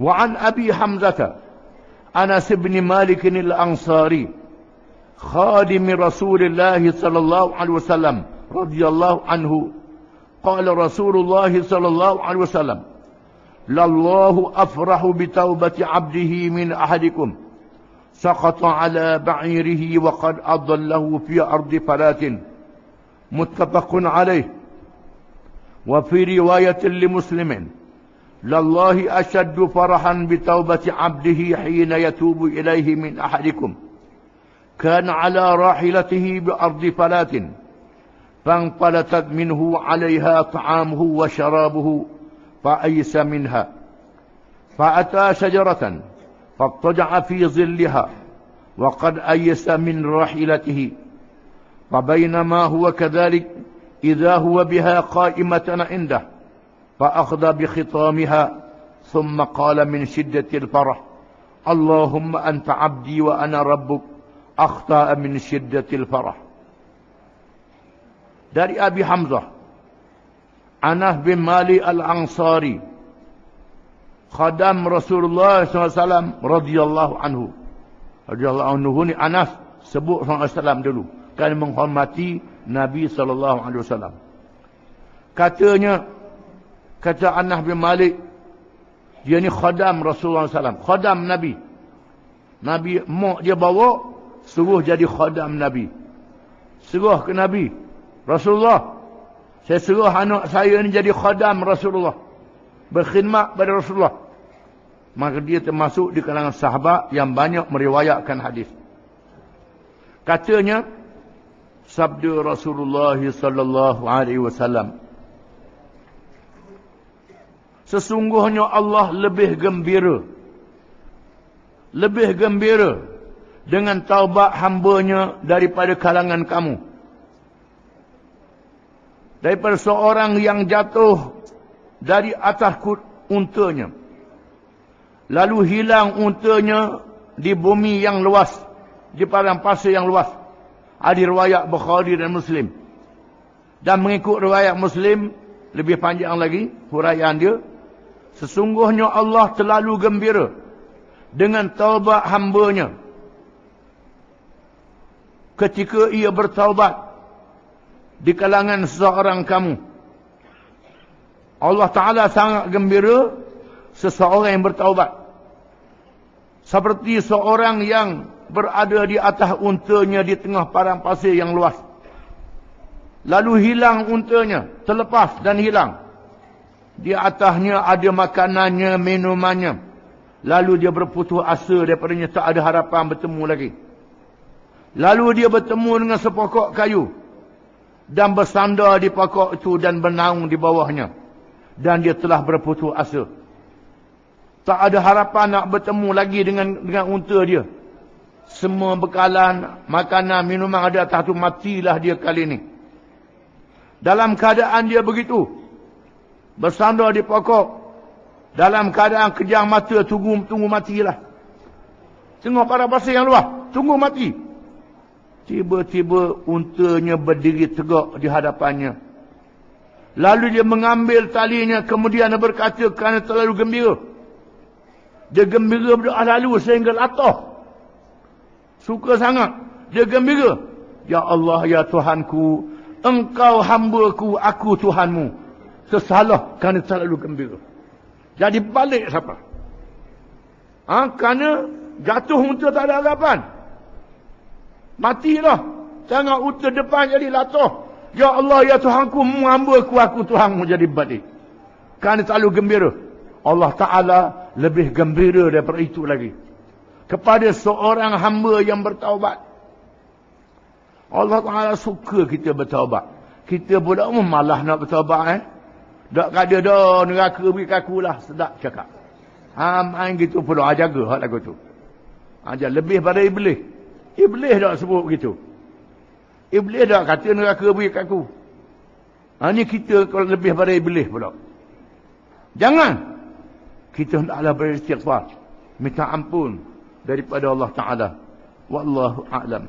وعن أبي حمزة أنس بن مالك الأنصاري خادم رسول الله صلى الله عليه وسلم رضي الله عنه قال رسول الله صلى الله عليه وسلم لله أفرح بتوبة عبده من أحدكم سقط على بعيره وقد أضله في أرض فلات. متفق عليه. وفي رواية لمسلم لله أشد فرحا بتوبة عبده حين يتوب إليه من أحدكم. كان على راحلته بأرض فلات فانقلتت منه عليها طعامه وشرابه فأيس منها. فأتى شجرة فاضطجع في ظلها وقد أيس من راحلته. فبينما هو كذلك إذا هو بها قائمة عنده. فأخذ بخطامها ثم قال من شدة الفرح اللهم أنت عبدي وأنا ربك أخطأ من شدة الفرح dari Abi Hamzah Anas bin Malik Al-Ansari khadam Rasulullah SAW radhiyallahu anhu radhiyallahu anhu ni Anas sebut SAW dulu kan menghormati Nabi sallallahu alaihi wasallam katanya kata Anas bin Malik dia ni khadam Rasulullah SAW khadam Nabi. Nabi mak dia bawa suruh jadi khadam Nabi. Suruh ke Nabi Rasulullah saya suruh anak saya ni jadi khadam Rasulullah berkhidmat pada Rasulullah. Maka dia termasuk di kalangan sahabat yang banyak meriwayatkan hadis. Katanya sabda Rasulullah sallallahu alaihi wasallam Sesungguhnya Allah lebih gembira. Lebih gembira dengan taubat hambanya daripada kalangan kamu. Daripada seorang yang jatuh dari atas untanya. Lalu hilang untanya di bumi yang luas di padang pasir yang luas. Ada riwayat Bukhari dan Muslim. Dan mengikut riwayat Muslim lebih panjang lagi huraian dia sesungguhnya Allah terlalu gembira dengan taubat hambanya ketika ia bertaubat di kalangan seseorang kamu. Allah Ta'ala sangat gembira seseorang yang bertaubat. Seperti seorang yang berada di atas untanya di tengah padang pasir yang luas. Lalu hilang untanya, terlepas dan hilang. Di atasnya ada makanannya, minumannya. Lalu dia berputus asa daripadanya tak ada harapan bertemu lagi. Lalu dia bertemu dengan sepokok kayu. Dan bersandar di pokok itu dan bernaung di bawahnya. Dan dia telah berputus asa. Tak ada harapan nak bertemu lagi dengan dengan unta dia. Semua bekalan makanan minuman ada atas tu matilah dia kali ini. Dalam keadaan dia begitu bersandar di pokok dalam keadaan kejang mata tunggu tunggu matilah tengok para pasir yang luar tunggu mati Tiba-tiba untanya berdiri tegak di hadapannya. Lalu dia mengambil talinya kemudian dia berkata kerana terlalu gembira. Dia gembira berdoa lalu sehingga latah. Suka sangat. Dia gembira. Ya Allah ya Tuhanku. Engkau hambaku, aku Tuhanmu. Sesalah kerana terlalu gembira. Jadi balik siapa? Ha? Kerana jatuh untuk tak ada harapan. Matilah. Jangan uta depan jadi latah. Ya Allah, ya Tuhanku, hamba ku, aku Tuhanmu jadi balik. Kerana terlalu gembira. Allah Ta'ala lebih gembira daripada itu lagi. Kepada seorang hamba yang bertaubat. Allah Ta'ala suka kita bertaubat. Kita pula malah nak bertaubat eh. Tak ada dah neraka beri kaku lah. Sedap cakap. Ha, main gitu pula. Ha, jaga hal lagu tu. Ha, lebih pada iblis. Iblis dah sebut begitu. Iblis dah kata neraka beri kat aku. Ha, ni kita kalau lebih pada iblis pula. Jangan. Kita hendaklah beristighfar. Minta ampun daripada Allah Ta'ala. Wallahu a'lam.